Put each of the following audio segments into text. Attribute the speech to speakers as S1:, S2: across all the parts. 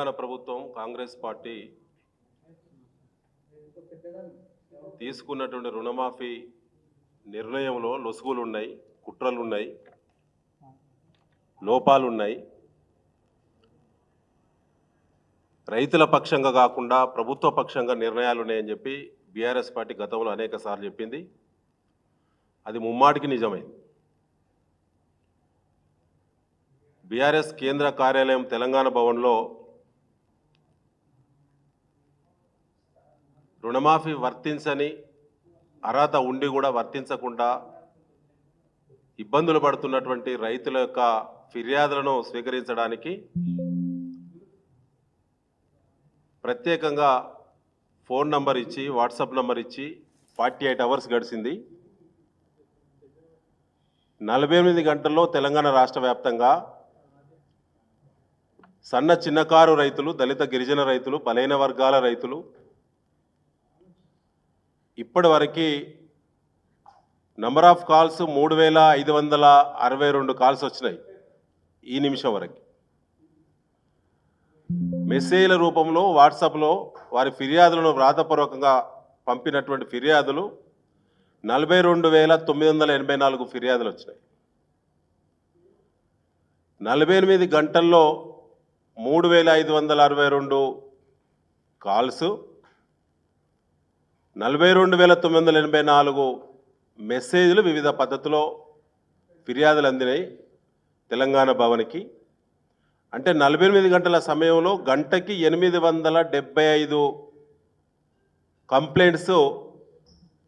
S1: తెలంగాణ ప్రభుత్వం కాంగ్రెస్ పార్టీ తీసుకున్నటువంటి రుణమాఫీ నిర్ణయంలో లొసుగులు ఉన్నాయి కుట్రలు ఉన్నాయి లోపాలు ఉన్నాయి రైతుల పక్షంగా కాకుండా ప్రభుత్వ పక్షంగా నిర్ణయాలు ఉన్నాయని చెప్పి బీఆర్ఎస్ పార్టీ గతంలో అనేక సార్లు చెప్పింది. అది ముమ్మాటికి నిజమైంది. బీఆర్ఎస్ కేంద్ర కార్యాలయం తెలంగాణ భవన్లో రుణమాఫీ వర్తించని అర్హత ఉండి కూడా వర్తించకుండా ఇబ్బందులు పడుతున్నటువంటి రైతుల యొక్క ఫిర్యాదులను స్వీకరించడానికి ప్రత్యేకంగా ఫోన్ నంబర్ ఇచ్చి వాట్సాప్ నంబర్ ఇచ్చి ఫార్టీ ఎయిట్ అవర్స్ గడిచింది. నలభై ఎనిమిది గంటల్లో తెలంగాణ రాష్ట్ర వ్యాప్తంగా సన్న చిన్నకారు రైతులు దళిత గిరిజన రైతులు బలైన వర్గాల రైతులు ఇప్పటి వరకు ఆఫ్ కాల్స్ మూడు వేల ఐదు వందల అరవై రెండు కాల్స్ వచ్చినాయి ఈ నిమిషం వరకు. మెసేజ్ల రూపంలో వాట్సాప్లో వారి ఫిర్యాదులను వ్రాతపూర్వకంగా పంపినటువంటి ఫిర్యాదులు నలభై రెండు వేల తొమ్మిది వందల ఎనభై నాలుగు ఫిర్యాదులు వచ్చినాయి. నలభై ఎనిమిది గంటల్లో మూడు వేల ఐదు వందల అరవై రెండు కాల్స్ నలభై రెండు వేల తొమ్మిది వందల ఎనభై నాలుగు మెసేజ్లు వివిధ పద్ధతిలో ఫిర్యాదులు అందినాయి తెలంగాణ భవన్కి. అంటే నలభై ఎనిమిది గంటల సమయంలో గంటకి ఎనిమిది వందల డెబ్బై ఐదు కంప్లైంట్స్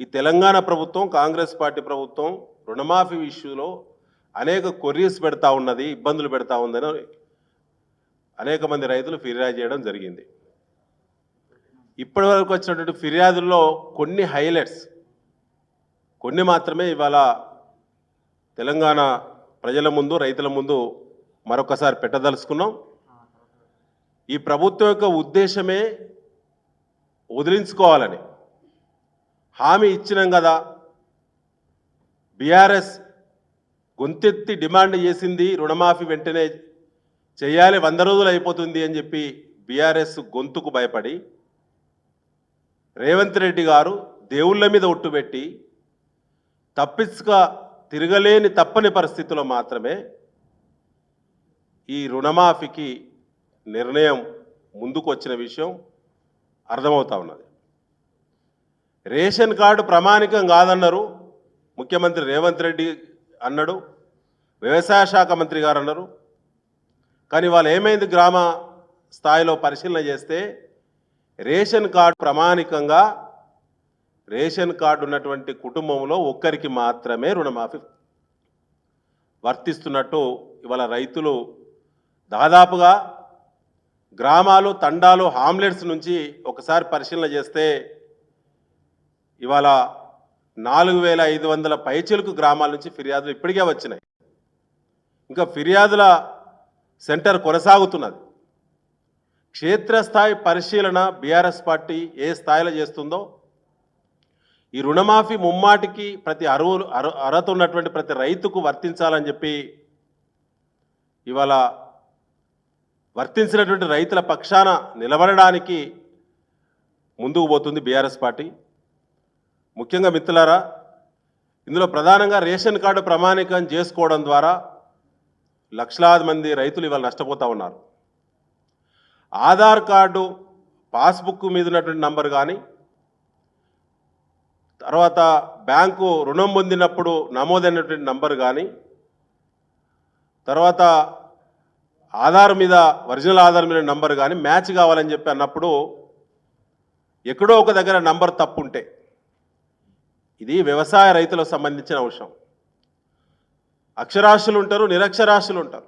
S1: ఈ తెలంగాణ ప్రభుత్వం కాంగ్రెస్ పార్టీ ప్రభుత్వం రుణమాఫీ ఇష్యూలో అనేక కొర్రీస్ పెడతా ఉన్నది ఇబ్బందులు పెడతా ఉందని అనేక మంది రైతులు ఫిర్యాదు చేయడం జరిగింది. ఇప్పటి వరకు వచ్చినటువంటి ఫిర్యాదుల్లో కొన్ని హైలైట్స్ కొన్ని మాత్రమే ఇవాళ తెలంగాణ ప్రజల ముందు రైతుల ముందు మరొకసారి పెట్టదలుచుకున్నాం. ఈ ప్రభుత్వం యొక్క ఉద్దేశమే వదిలించుకోవాలని. హామీ ఇచ్చినాం కదా. బీఆర్ఎస్ గొంతెత్తి డిమాండ్ చేసింది రుణమాఫీ వెంటనే చేయాలి వంద రోజులు అయిపోతుంది అని చెప్పి బీఆర్ఎస్ గొంతుకు భయపడి రేవంత్ రెడ్డి గారు దేవుళ్ళ మీద ఒట్టుపెట్టి తప్పించుక తిరగలేని తప్పని పరిస్థితుల్లో మాత్రమే ఈ రుణమాఫీకి నిర్ణయం ముందుకు వచ్చిన విషయం అర్థమవుతా ఉన్నది. రేషన్ కార్డు ప్రామాణికం కాదన్నారు ముఖ్యమంత్రి రేవంత్ రెడ్డి అన్నాడు వ్యవసాయ శాఖ మంత్రి గారు అన్నారు. కానీ వాళ్ళు ఏమైంది గ్రామ స్థాయిలో పరిశీలన చేస్తే రేషన్ కార్డు ప్రామాణికంగా రేషన్ కార్డు ఉన్నటువంటి కుటుంబంలో ఒక్కరికి మాత్రమే రుణమాఫీ వర్తిస్తున్నట్టు ఇవాళ రైతులు దాదాపుగా గ్రామాలు తండాలు హామ్లెట్స్ నుంచి ఒకసారి పరిశీలన చేస్తే ఇవాళ నాలుగు వేల ఐదు వందల పైచిలకు గ్రామాల నుంచి ఫిర్యాదులు ఇప్పటికే వచ్చినాయి. ఇంకా ఫిర్యాదుల సెంటర్ కొనసాగుతున్నది. క్షేత్రస్థాయి పరిశీలన బీఆర్ఎస్ పార్టీ ఏ స్థాయిలో చేస్తుందో ఈ రుణమాఫీ ముమ్మాటికి ప్రతి అరువులు అరు అర్హత ఉన్నటువంటి ప్రతి రైతుకు వర్తించాలని చెప్పి ఇవాళ వర్తించినటువంటి రైతుల పక్షాన నిలబడడానికి ముందుకు పోతుంది బీఆర్ఎస్ పార్టీ. ముఖ్యంగా మిత్రులారా ఇందులో ప్రధానంగా రేషన్ కార్డు ప్రామాణికం చేసుకోవడం ద్వారా లక్షలాది మంది రైతులు ఇవాళ నష్టపోతూ ఉన్నారు. ఆధార్ కార్డు పాస్బుక్ మీద ఉన్నటువంటి నంబర్ కానీ తర్వాత బ్యాంకు రుణం పొందినప్పుడు నమోదైనటువంటి నంబర్ కానీ తర్వాత ఆధార్ మీద ఒరిజినల్ ఆధార్ మీద నంబర్ కానీ మ్యాచ్ కావాలని చెప్పి అన్నప్పుడు ఎక్కడో ఒక దగ్గర నంబర్ తప్పు ఉంటే ఇది వ్యవసాయ రైతులకు సంబంధించిన అంశం. అక్షరాస్యులు ఉంటారు నిరక్షరాస్యులు ఉంటారు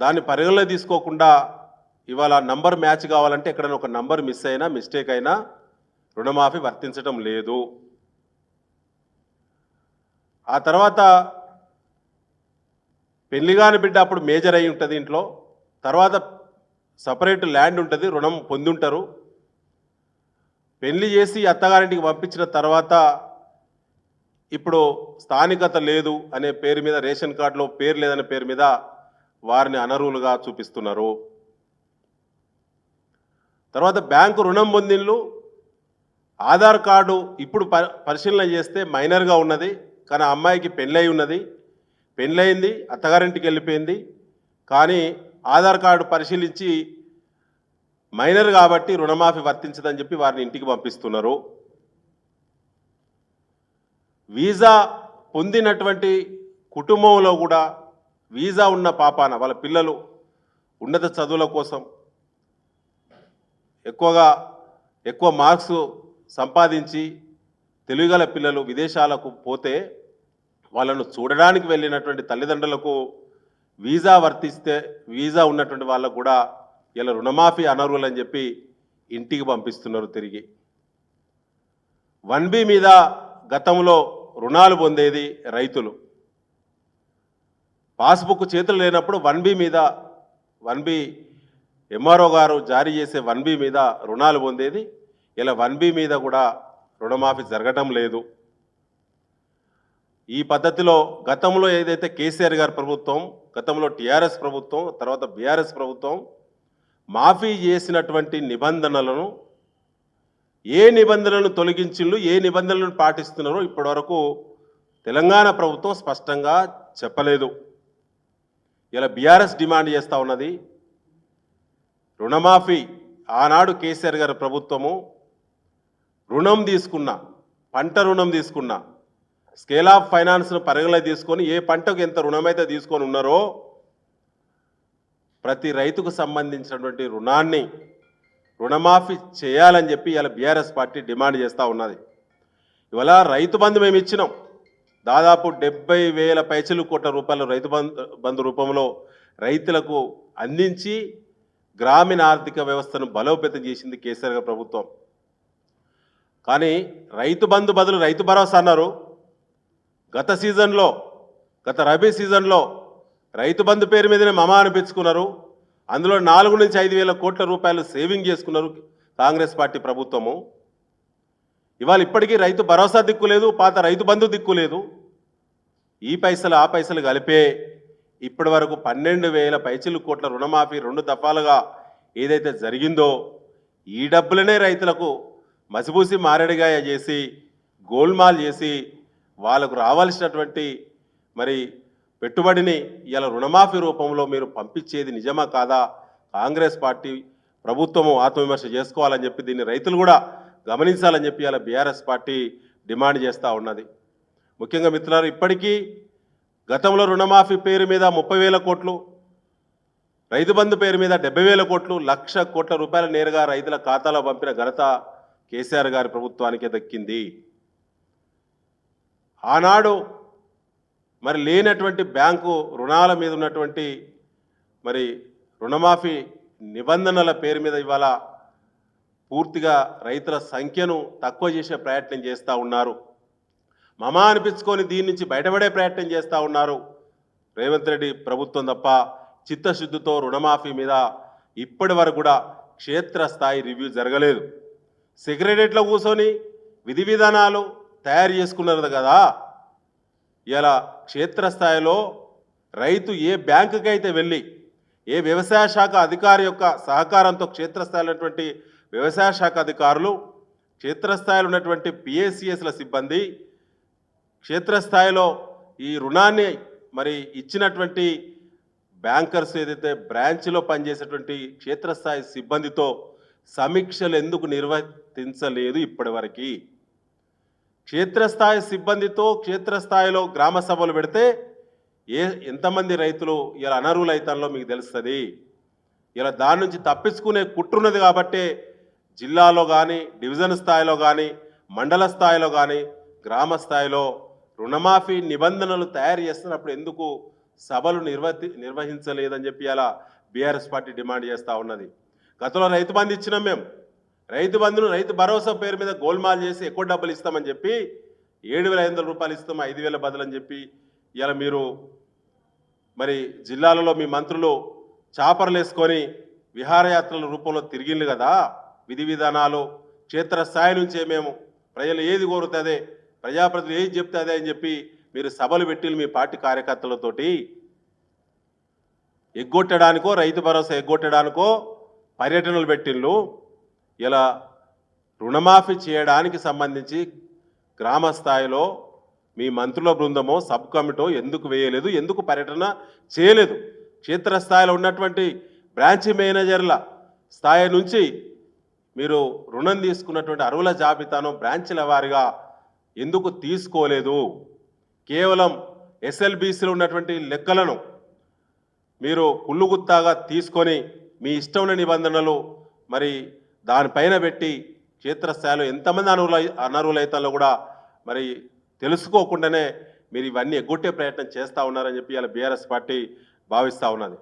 S1: దాన్ని పరిగణలో తీసుకోకుండా ఇవాళ నంబర్ మ్యాచ్ కావాలంటే ఎక్కడైనా ఒక నంబర్ మిస్ అయినా మిస్టేక్ అయినా రుణమాఫీ వర్తించడం లేదు. ఆ తర్వాత పెళ్ళిగాని బిడ్డ అప్పుడు మేజర్ అయి ఉంటుంది ఇంట్లో. తర్వాత సపరేట్ ల్యాండ్ ఉంటుంది రుణం పొంది ఉంటారు పెళ్ళి చేసి అత్తగారింటికి పంపించిన తర్వాత ఇప్పుడు స్థానికత లేదు అనే పేరు మీద రేషన్ కార్డులో పేరు లేదనే పేరు మీద వారిని అనర్హులుగా చూపిస్తున్నారు. తర్వాత బ్యాంకు రుణం పొందిన్లు ఆధార్ కార్డు ఇప్పుడు ప- పరిశీలన చేస్తే మైనర్గా ఉన్నది. కానీ ఆ అమ్మాయికి పెళ్ళై ఉన్నది. పెళ్ళయింది అత్తగారింటికి వెళ్ళిపోయింది కానీ ఆధార్ కార్డు పరిశీలించి మైనర్ కాబట్టి రుణమాఫీ వర్తించదని చెప్పి వారిని ఇంటికి పంపిస్తున్నారు. వీసా పొందినటువంటి కుటుంబంలో కూడా వీసా ఉన్న పాపాన వాళ్ళ పిల్లలు ఉన్నత చదువుల కోసం ఎక్కువగా ఎక్కువ మార్క్స్ సంపాదించి తెలుగుగల పిల్లలు విదేశాలకు పోతే వాళ్ళను చూడడానికి వెళ్ళినటువంటి తల్లిదండ్రులకు వీసా వర్తిస్తే వీసా ఉన్నటువంటి వాళ్ళకు కూడా ఇలా రుణమాఫీ అనర్హులని చెప్పి ఇంటికి పంపిస్తున్నారు తిరిగి. వన్ బి మీద గతంలో రుణాలు పొందేది రైతులు. పాస్బుక్ చేతులు లేనప్పుడు వన్ బి మీద వన్ బి ఎంఆర్ఓ గారు జారీ చేసే వన్ బి మీద రుణాలు పొందేది. ఇలా వన్ బి మీద కూడా రుణమాఫీ జరగటం లేదు. ఈ పద్ధతిలో గతంలో ఏదైతే కేసీఆర్ గారి ప్రభుత్వం గతంలో టీఆర్ఎస్ ప్రభుత్వం తర్వాత బీఆర్ఎస్ ప్రభుత్వం మాఫీ చేసినటువంటి నిబంధనలను ఏ నిబంధనలను తొలగించిళ్ళు ఏ నిబంధనలను పాటిస్తున్నారో ఇప్పటివరకు తెలంగాణ ప్రభుత్వం స్పష్టంగా చెప్పలేదు. ఇలా బీఆర్ఎస్ డిమాండ్ చేస్తూ ఉన్నది. రుణమాఫీ ఆనాడు కేసీఆర్ గారి ప్రభుత్వము. రుణం తీసుకున్న పంట రుణం తీసుకున్న స్కేల్ ఆఫ్ ఫైనాన్స్ను పరిగణలో తీసుకొని ఏ పంటకు ఎంత రుణమైతే తీసుకొని ఉన్నారో ప్రతి రైతుకు సంబంధించినటువంటి రుణాన్ని రుణమాఫీ చేయాలని చెప్పి ఇలా బీఆర్ఎస్ పార్టీ డిమాండ్ చేస్తూ ఉన్నది. ఇవాళ రైతు బంధు మేము ఇచ్చినాం. దాదాపు డెబ్బై వేల పైసలు కోట్ల రూపాయలు రైతు బంధు బంధు రూపంలో రైతులకు అందించి గ్రామీణ ఆర్థిక వ్యవస్థను బలోపేతం చేసింది కేసీఆర్ గారి ప్రభుత్వం. కానీ రైతు బంధు బదులు రైతు భరోసా అన్నారు. గత సీజన్లో గత రబీ సీజన్లో రైతు బంధు పేరు మీదనే మమ అనిపించుకున్నారు. అందులో నాలుగు నుంచి ఐదు వేల కోట్ల రూపాయలు సేవింగ్ చేసుకున్నారు కాంగ్రెస్ పార్టీ ప్రభుత్వము. ఇవాళ ఇప్పటికీ రైతు భరోసా దిక్కు లేదు పాత రైతు బంధు దిక్కు లేదు. ఈ పైసలు ఆ పైసలు కలిపే ఇప్పటి వరకు పన్నెండు వేల పైచిలు కోట్ల రుణమాఫీ రెండు దఫాలుగా ఏదైతే జరిగిందో ఈ డబ్బులనే రైతులకు మసిబూసి మారేడుగాయ చేసి గోల్మాల్ చేసి వాళ్ళకు రావాల్సినటువంటి మరి పెట్టుబడిని ఇలా రుణమాఫీ రూపంలో మీరు పంపించేది నిజమా కాదా? కాంగ్రెస్ పార్టీ ప్రభుత్వము ఆత్మవిమర్శ చేసుకోవాలని చెప్పి దీన్ని రైతులు కూడా గమనించాలని చెప్పి ఇలా బీఆర్ఎస్ పార్టీ డిమాండ్ చేస్తూ ఉన్నది. ముఖ్యంగా మిత్రులారు ఇప్పటికీ గతంలో రుణమాఫీ పేరు మీద ముప్పై వేల కోట్లు రైతు బంధు పేరు మీద డెబ్బై వేల కోట్లు లక్ష కోట్ల రూపాయలు నేరుగా రైతుల ఖాతాలో పంపిన ఘనత కేసీఆర్ గారి ప్రభుత్వానికే దక్కింది. ఆనాడు మరి లేనటువంటి బ్యాంకు రుణాల మీద ఉన్నటువంటి మరి రుణమాఫీ నిబంధనల పేరు మీద ఇవాళ పూర్తిగా రైతుల సంఖ్యను తక్కువ చేసే ప్రయత్నం చేస్తూ ఉన్నారు. మమా అనిపించుకొని దీని నుంచి బయటపడే ప్రయత్నం చేస్తూ ఉన్నారు. రేవంత్ రెడ్డి ప్రభుత్వం తప్ప చిత్తశుద్ధితో రుణమాఫీ మీద ఇప్పటి వరకు కూడా క్షేత్రస్థాయి రివ్యూ జరగలేదు. సెక్రటరియట్లో కూర్చొని విధి విధానాలు తయారు చేసుకున్నారు కదా. ఇలా క్షేత్రస్థాయిలో రైతు ఏ బ్యాంకుకి అయితే వెళ్ళి ఏ వ్యవసాయ శాఖ అధికారి యొక్క సహకారంతో క్షేత్రస్థాయిలో ఉన్నటువంటి వ్యవసాయ శాఖ అధికారులు క్షేత్రస్థాయిలో ఉన్నటువంటి పిఎస్సిఎస్ల సిబ్బంది క్షేత్రస్థాయిలో ఈ రుణాన్ని మరి ఇచ్చినటువంటి బ్యాంకర్స్ ఏదైతే బ్రాంచ్లో పనిచేసేటువంటి క్షేత్రస్థాయి సిబ్బందితో సమీక్షలు ఎందుకు నిర్వర్తించలేదు ఇప్పటివరకు? క్షేత్రస్థాయి సిబ్బందితో క్షేత్రస్థాయిలో గ్రామ సభలు పెడితే ఏ ఎంతమంది రైతులు ఇలా అనర్హులైతానో మీకు తెలుస్తుంది? ఇలా దాని నుంచి తప్పించుకునే కుట్రున్నది కాబట్టే జిల్లాలో కానీ డివిజన్ స్థాయిలో కానీ మండల స్థాయిలో కానీ గ్రామ స్థాయిలో రుణమాఫీ నిబంధనలు తయారు చేస్తున్నప్పుడు ఎందుకు సభలు నిర్వహి నిర్వహించలేదని చెప్పి అలా బీఆర్ఎస్ పార్టీ డిమాండ్ చేస్తూ ఉన్నది. గతంలో రైతు బంధు ఇచ్చినాం మేము. రైతు బంధును రైతు భరోసా పేరు మీద గోల్మాల్ చేసి ఎక్కువ డబ్బులు ఇస్తామని చెప్పి ఏడు వేల ఐదు వందల రూపాయలు ఇస్తాం ఐదు వేల బదులని చెప్పి ఇలా మీరు మరి జిల్లాలలో మీ మంత్రులు చాపర్లు వేసుకొని విహారయాత్రల రూపంలో తిరిగిండ్రు కదా. విధి విధానాలు క్షేత్రస్థాయి నుంచే మేము ప్రజలు ఏది కోరుతుందే ప్రజాప్రతినిధులు ఏం చెప్తే అదే అని చెప్పి మీరు సభలు పెట్టి మీ పార్టీ కార్యకర్తలతోటి ఎగ్గొట్టడానికో రైతు భరోసా ఎగ్గొట్టడానికో పర్యటనలు పెట్టిళ్ళు. ఇలా రుణమాఫీ చేయడానికి సంబంధించి గ్రామ స్థాయిలో మీ మంత్రుల బృందమో సబ్ కమిటో ఎందుకు వేయలేదు ఎందుకు పర్యటన చేయలేదు? క్షేత్రస్థాయిలో ఉన్నటువంటి బ్రాంచ్ మేనేజర్ల స్థాయి నుంచి మీరు రుణం తీసుకున్నటువంటి అరువుల జాబితాను బ్రాంచ్ల వారిగా ఎందుకు తీసుకోలేదు? కేవలం ఎస్ఎల్బీసీలో ఉన్నటువంటి లెక్కలను మీరు కుళ్ళుగుత్తాగా తీసుకొని మీ ఇష్టమైన నిబంధనలు మరి దానిపైన పెట్టి క్షేత్రస్థాయిలో ఎంతమంది అనర్హుల అనర్హులైతాలో కూడా మరి తెలుసుకోకుండానే మీరు ఇవన్నీ ఎగ్గొట్టే ప్రయత్నం చేస్తూ ఉన్నారని చెప్పి ఇలా బీఆర్ఎస్ పార్టీ భావిస్తూ ఉన్నది.